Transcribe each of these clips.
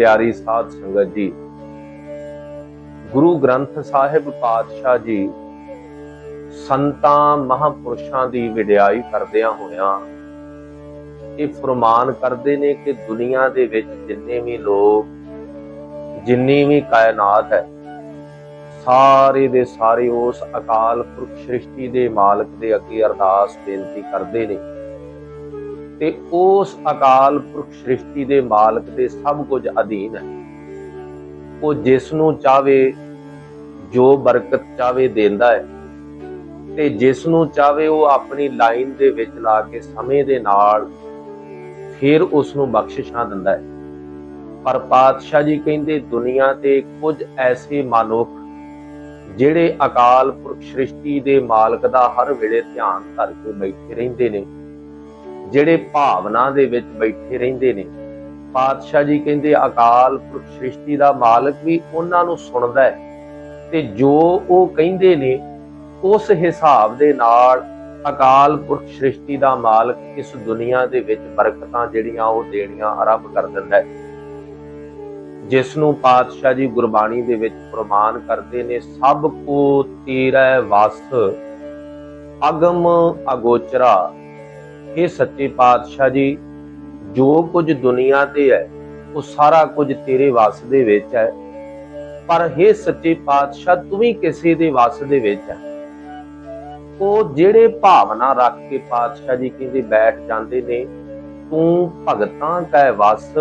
ਪਿਆਰੀ ਸਾਧ ਸੰਗਤ ਜੀ। ਗੁਰੂ ਗ੍ਰੰਥ ਸਾਹਿਬ ਪਾਤਸ਼ਾਹ ਜੀ ਸੰਤਾਂ ਮਹਾਪੁਰਸ਼ਾਂ ਦੀ ਵਿਡਿਆਈ ਕਰਦਿਆਂ ਹੋਇਆਂ ਇਹ ਫਰਮਾਨ ਕਰਦੇ ਨੇ ਕਿ ਦੁਨੀਆ ਦੇ ਵਿੱਚ ਜਿੰਨੇ ਵੀ ਲੋਕ, ਜਿੰਨੀ ਵੀ ਕਾਇਨਾਤ ਹੈ, ਸਾਰੇ ਦੇ ਸਾਰੇ ਉਸ ਅਕਾਲ ਪੁਰਖ ਸ੍ਰਿਸ਼ਟੀ ਦੇ ਮਾਲਕ ਦੇ ਅੱਗੇ ਅਰਦਾਸ ਬੇਨਤੀ ਕਰਦੇ ਨੇ। ਤੇ ਉਸ ਅਕਾਲ ਪੁਰਖ ਸ੍ਰਿਸ਼ਟੀ ਦੇ ਮਾਲਕ ਦੇ ਸਭ ਕੁਝ ਅਧੀਨ ਹੈ। ਉਹ ਜਿਸ ਨੂੰ ਚਾਵੇ ਜੋ ਬਰਕਤ ਚਾਵੇ ਦਿੰਦਾ ਹੈ ਤੇ ਜਿਸ ਨੂੰ ਚਾਵੇ ਉਹ ਆਪਣੀ ਲਾਈਨ ਦੇ ਵਿੱਚ ਲਾ ਕੇ ਸਮੇਂ ਦੇ ਨਾਲ ਫਿਰ ਉਸ ਨੂੰ ਬਖਸ਼ਿਸ਼ਾਂ ਦਿੰਦਾ ਹੈ। ਪਰ ਪਾਤਸ਼ਾਹ ਜੀ ਕਹਿੰਦੇ, ਦੁਨੀਆ ਤੇ ਕੁਝ ਐਸੇ ਮਨੁੱਖ ਜਿਹੜੇ ਅਕਾਲ ਪੁਰਖ ਸ੍ਰਿਸ਼ਟੀ ਦੇ ਮਾਲਕ ਦਾ ਹਰ ਵੇਲੇ ਧਿਆਨ ਧਰ ਕੇ ਬੈਠੇ ਰਹਿੰਦੇ ਨੇ ਜਿਹੜੇ ਭਾਵਨਾ ਦੇ ਵਿੱਚ ਬੈਠੇ ਰਹਿੰਦੇ ਨੇ। ਪਾਤਸ਼ਾਹ ਜੀ ਕਹਿੰਦੇ, ਅਕਾਲ ਪੁਰਖ ਸ੍ਰਿਸ਼ਟੀ ਦਾ ਮਾਲਕ ਵੀ ਉਹਨਾਂ ਨੂੰ ਸੁਣਦਾ ਹੈ ਤੇ ਜੋ ਉਹ ਕਹਿੰਦੇ ਨੇ, ਉਸ ਹਿਸਾਬ ਦੇ ਨਾਲ ਅਕਾਲ ਪੁਰਖ ਸ੍ਰਿਸ਼ਟੀ ਦਾ ਮਾਲਕ ਇਸ ਦੁਨੀਆ ਦੇ ਵਿੱਚ ਬਰਕਤਾਂ ਜਿਹੜੀਆਂ ਉਹ ਦੇਣੀਆਂ ਆਰੰਭ ਕਰ ਦਿੰਦਾ ਹੈ। ਜਿਸ ਨੂੰ ਪਾਤਸ਼ਾਹ ਜੀ ਗੁਰਬਾਣੀ ਦੇ ਵਿੱਚ ਪ੍ਰਮਾਣ ਕਰਦੇ ਨੇ, ਸਭ ਕੋ ਤੇਰਾ ਵਸ, ਅਗਮ ਅਗੋਚਰਾ। ਇਹ ਸੱਚੇ ਪਾਤਸ਼ਾਹ ਜੀ, ਜੋ ਕੁਝ ਦੁਨੀਆ ਤੇ ਹੈ, ਉਹ ਸਾਰਾ ਕੁਝ ਤੇਰੇ ਵਸ ਦੇ ਵਿੱਚ ਹੈ। ਪਰ हे ਸੱਚੇ ਪਾਤਸ਼ਾਹ, ਤੂੰ ਵੀ ਕਿਸੇ ਦੇ ਵਸ ਦੇ ਵਿੱਚ ਹੈ। ਉਹ ਜਿਹੜੇ ਭਾਵਨਾ ਰੱਖ ਕੇ ਪਾਤਸ਼ਾਹ ਜੀ ਕਹਿੰਦੇ ਬੈਠ ਜਾਂਦੇ ਨੇ, ਤੂੰ ਭਗਤਾਂ ਕੈ ਵਸ,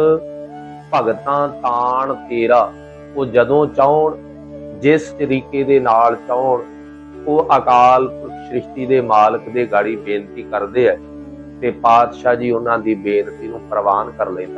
ਭਗਤਾਂ ਤਾਣ ਤੇਰਾ। ਉਹ ਜਦੋਂ ਚਾਹਣ, ਜਿਸ ਤਰੀਕੇ ਦੇ ਨਾਲ ਚਾਹਣ, ਉਹ ਅਕਾਲ ਪੁਰਖ ਸ੍ਰਿਸ਼ਟੀ ਦੇ ਮਾਲਕ ਦੇ ਗਾੜੀ ਬੇਨਤੀ ਕਰਦੇ ਆ। ਤੇ ਪਾਤਸ਼ਾਹ ਜੀ ਉਹਨਾਂ ਦੀ ਬੇਨਤੀ ਨੂੰ ਪ੍ਰਵਾਨ ਕਰ ਲੈਂਦਾ